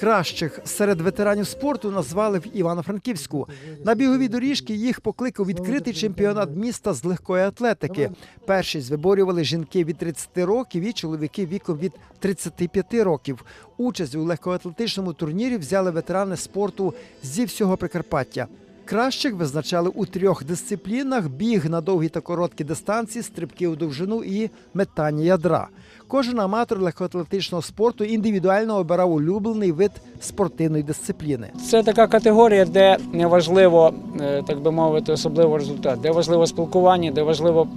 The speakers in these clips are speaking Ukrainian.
Кращих серед ветеранів спорту назвали в Івано-Франківську. На бігові доріжки їх покликав відкритий чемпіонат міста з легкої атлетики. Першість виборювали жінки від 30 років і чоловіки віком від 35 років. Участь у легкоатлетичному турнірі взяли ветерани спорту зі всього Прикарпаття. Кращих визначали у трьох дисциплінах: біг на довгі та короткі дистанції, стрибки у довжину і метання ядра. Кожен аматор легкоатлетичного спорту індивідуально обирав улюблений вид спортивної дисципліни. Це така категорія, де не важливо, е, так би мовити, особливо результат, де важливо спілкування, де важливо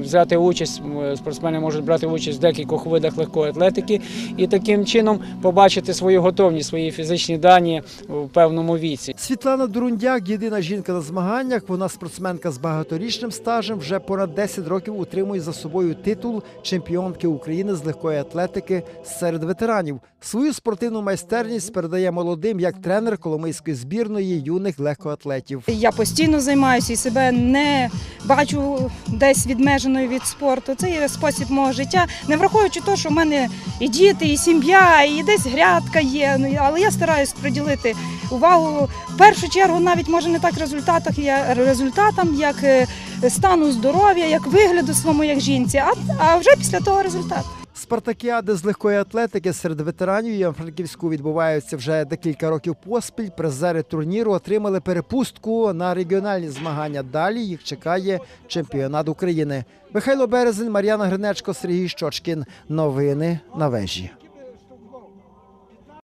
взяти участь. Спортсмени можуть брати участь в декількох видах легкої атлетики і таким чином побачити свою готовність, свої фізичні дані в певному віці. Світлана Дурундяк єдина жінка на змаганнях. Вона спортсменка з багаторічним стажем. Вже понад 10 років утримує за собою титул чемпіонки України з легкої атлетики серед ветеранів. Свою спортивну майстерність передає молодим як тренер Коломийської збірної юних легкоатлетів. Я постійно займаюся і себе не бачу десь відмеженою від спорту. Це є спосіб мого життя, не враховуючи те, що в мене і діти, і сім'я, і десь грядка є. Ну, Але я стараюсь приділити увагу в першу чергу, навіть може не так результатах, результатам, як е, стану здоров'я, як вигляду своєму як жінці, а вже після того результат. Спартакіади з легкої атлетики серед ветеранів Івано-Франківську відбуваються вже декілька років поспіль. Призери турніру отримали перепустку на регіональні змагання. Далі їх чекає чемпіонат України. Михайло Березин, Мар'яна Гринечко, Сергій Щочкін. Новини на вежі.